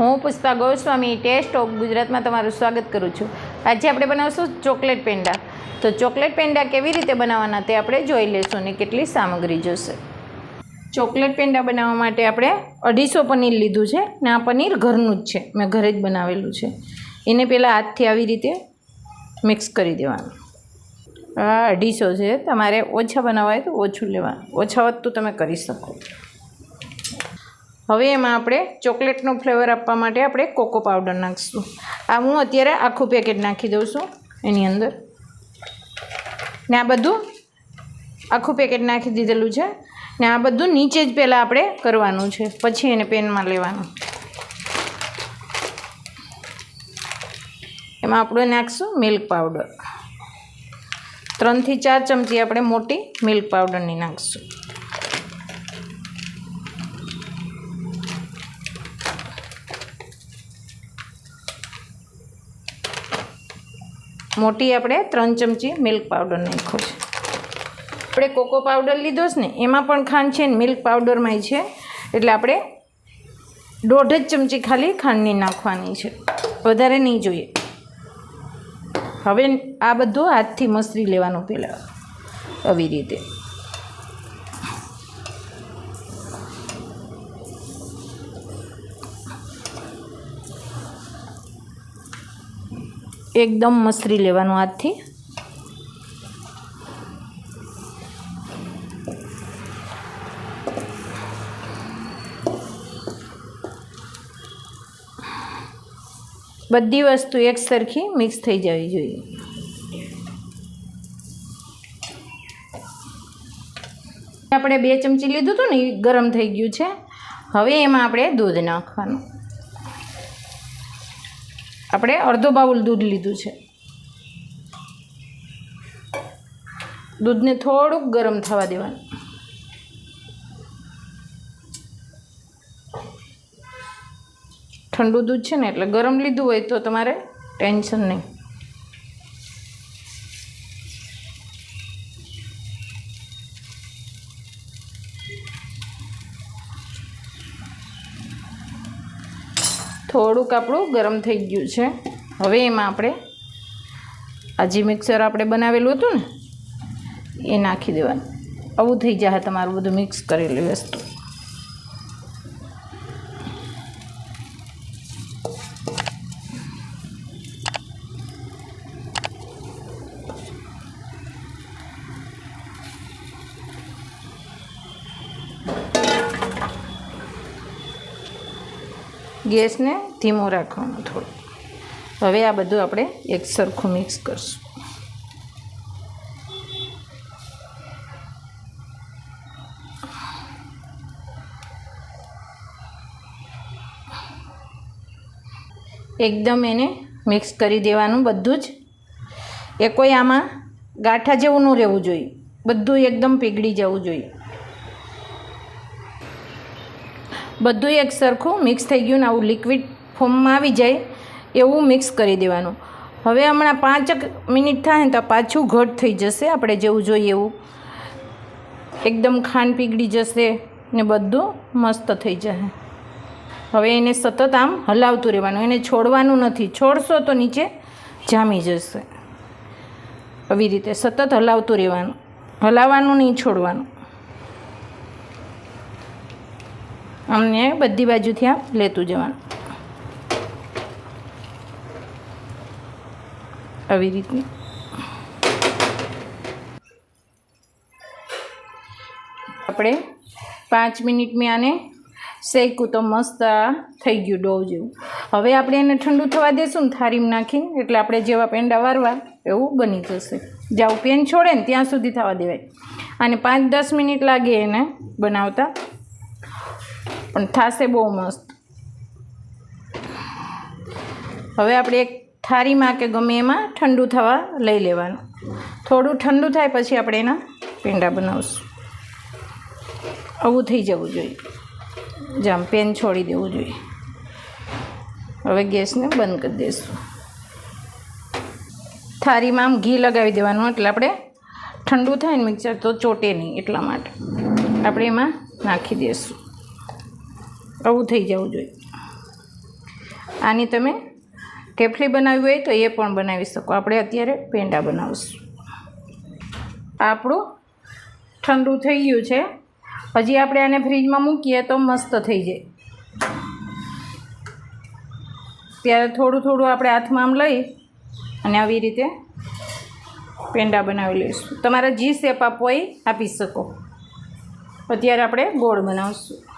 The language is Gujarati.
હું પુષ્પા ગોસ્વામી, ટેસ્ટ ઓફ ગુજરાતમાં તમારું સ્વાગત કરું છું. આજે આપણે બનાવશું ચોકલેટ પેંડા. તો ચોકલેટ પેંડા કેવી રીતે બનાવવાના તે આપણે જોઈ લઈશું અને કેટલી સામગ્રી જોશે. ચોકલેટ પેંડા બનાવવા માટે આપણે અઢીસો પનીર લીધું છે ને આ પનીર ઘરનું જ છે. મેં ઘરે જ બનાવેલું છે. એને પહેલાં હાથથી આવી રીતે મિક્સ કરી દેવાનું. આ અઢીસો છે. તમારે ઓછા બનાવવા હોય તો ઓછું લેવાનું ઓછા વધતું તમે કરી શકો. હવે એમાં આપણે ચોકલેટનો ફ્લેવર આપવા માટે આપણે કોકો પાવડર નાખીશું. આ હું અત્યારે આખું પેકેટ નાખી દઉં છું એની અંદર. ને આ બધું આખું પેકેટ નાખી દીધેલું છે. ને આ બધું નીચે જ પહેલાં આપણે કરવાનું છે. પછી એને પેનમાં લેવાનું. એમાં આપણે નાખીશું મિલ્ક પાવડર. ત્રણથી ચાર ચમચી આપણે મોટી મિલ્ક પાવડરની નાખીશું. મોટી આપણે ત્રણ ચમચી મિલ્ક પાવડર નાખ્યો છે. આપણે કોકો પાવડર લીધો છે ને, એમાં પણ ખાંડ છે ને મિલ્ક પાવડરમાંય છે. એટલે આપણે દોઢ જ ચમચી ખાલી ખાંડની નાખવાની છે. વધારે નહીં જોઈએ. હવે આ બધું હાથથી મસરી લેવાનું પહેલાં આવી રીતે. એકદમ મસરી લેવાનું હાથથી. બધી વસ્તુ એક સરખી મિક્સ થઈ જવી જોઈએ. આપણે બે ચમચી લીધું હતું ને, એ ગરમ થઈ ગયું છે. હવે એમાં આપણે દૂધ નાખવાનું. આપણે અડધો બાઉલ દૂધ લીધું છે. દૂધને થોડુંક ગરમ થવા દેવાનું. ઠંડુ દૂધ છે ને, એટલે ગરમ લીધું હોય તો તમારે ટેન્શન નહીં. થોડુંક આપણું ગરમ થઈ ગયું છે. હવે એમાં આપણે આ જે મિક્સર આપણે બનાવેલું હતું ને, એ નાખી દેવાનું. આવું થઈ જાય તમારું બધું મિક્સ કરેલી વસ્તુ. ગેસને ધીમો રાખવાનો થોડો. હવે આ બધું આપણે એક સરખું મિક્સ કરશું. એકદમ એને મિક્સ કરી દેવાનું બધું જ. એ કોઈ આમાં ગાંઠા જેવું ન રહેવું જોઈએ. બધું એકદમ પીગળી જવું જોઈએ. બધું એક સરખું મિક્સ થઈ ગયું ને આવું લિક્વિડ ફોર્મમાં આવી જાય એવું મિક્સ કરી દેવાનું. હવે હમણાં પાંચક મિનિટ થાય ને તો પાછું ઘટ થઈ જશે, આપણે જેવું જોઈએ એવું. એકદમ ખાંડ પીગળી જશે ને બધું મસ્ત થઈ જશે. હવે એને સતત આમ હલાવતું રહેવાનું, એને છોડવાનું નથી. છોડશો તો નીચે જામી જશે. આવી રીતે સતત હલાવતું રહેવાનું. હલાવવાનું નહીં, છોડવાનું. અમને બધી બાજુથી આમ લેતું જવાનું. આવી રીતની. આપણે પાંચ મિનિટ મેં આને શેકું તો મસ્ત થઈ ગયું ડોવ જેવું. હવે આપણે એને ઠંડુ થવા દેશું ને થારીમાં નાખીને, એટલે આપણે જેવા પેંડા વારવા એવું બની જશે. જ્યાં પેન છોડે ને ત્યાં સુધી થવા દેવાય. અને પાંચ દસ મિનિટ લાગે એને બનાવતા. પણ થશે બહુ મસ્ત. હવે આપણે એક થાળીમાં કે ગમે એમાં ઠંડુ થવા લઈ લેવાનું. થોડું ઠંડુ થાય પછી આપણે એના પેંડા બનાવશું. આવું થઈ જવું જોઈએ. જામ પેન છોડી દેવું જોઈએ. હવે ગેસને બંધ કરી દઈશું થાળીમાં આમ ઘી લગાવી દેવાનું એટલે આપણે ઠંડુ થાય ને મિક્સર તો ચોટે નહીં એટલા માટે. આપણે એમાં નાખી દઈશું આવું થઈ જવું જોઈએ. આની તમે કેફલી બનાવવી હોય તો એ પણ બનાવી શકો. આપણે અત્યારે પેંડા બનાવીશું. આપણું ઠંડુ થઈ ગયું છે. હજી આપણે આને ફ્રીજમાં મૂકીએ તો મસ્ત થઈ જાય. ત્યારે થોડું થોડું આપણે હાથમાં આમ લઈ અને આવી રીતે પેંડા બનાવી લઈશું. તમારે જી શેપ આપવો એ આપી શકો. અત્યારે આપણે ગોળ બનાવીશું.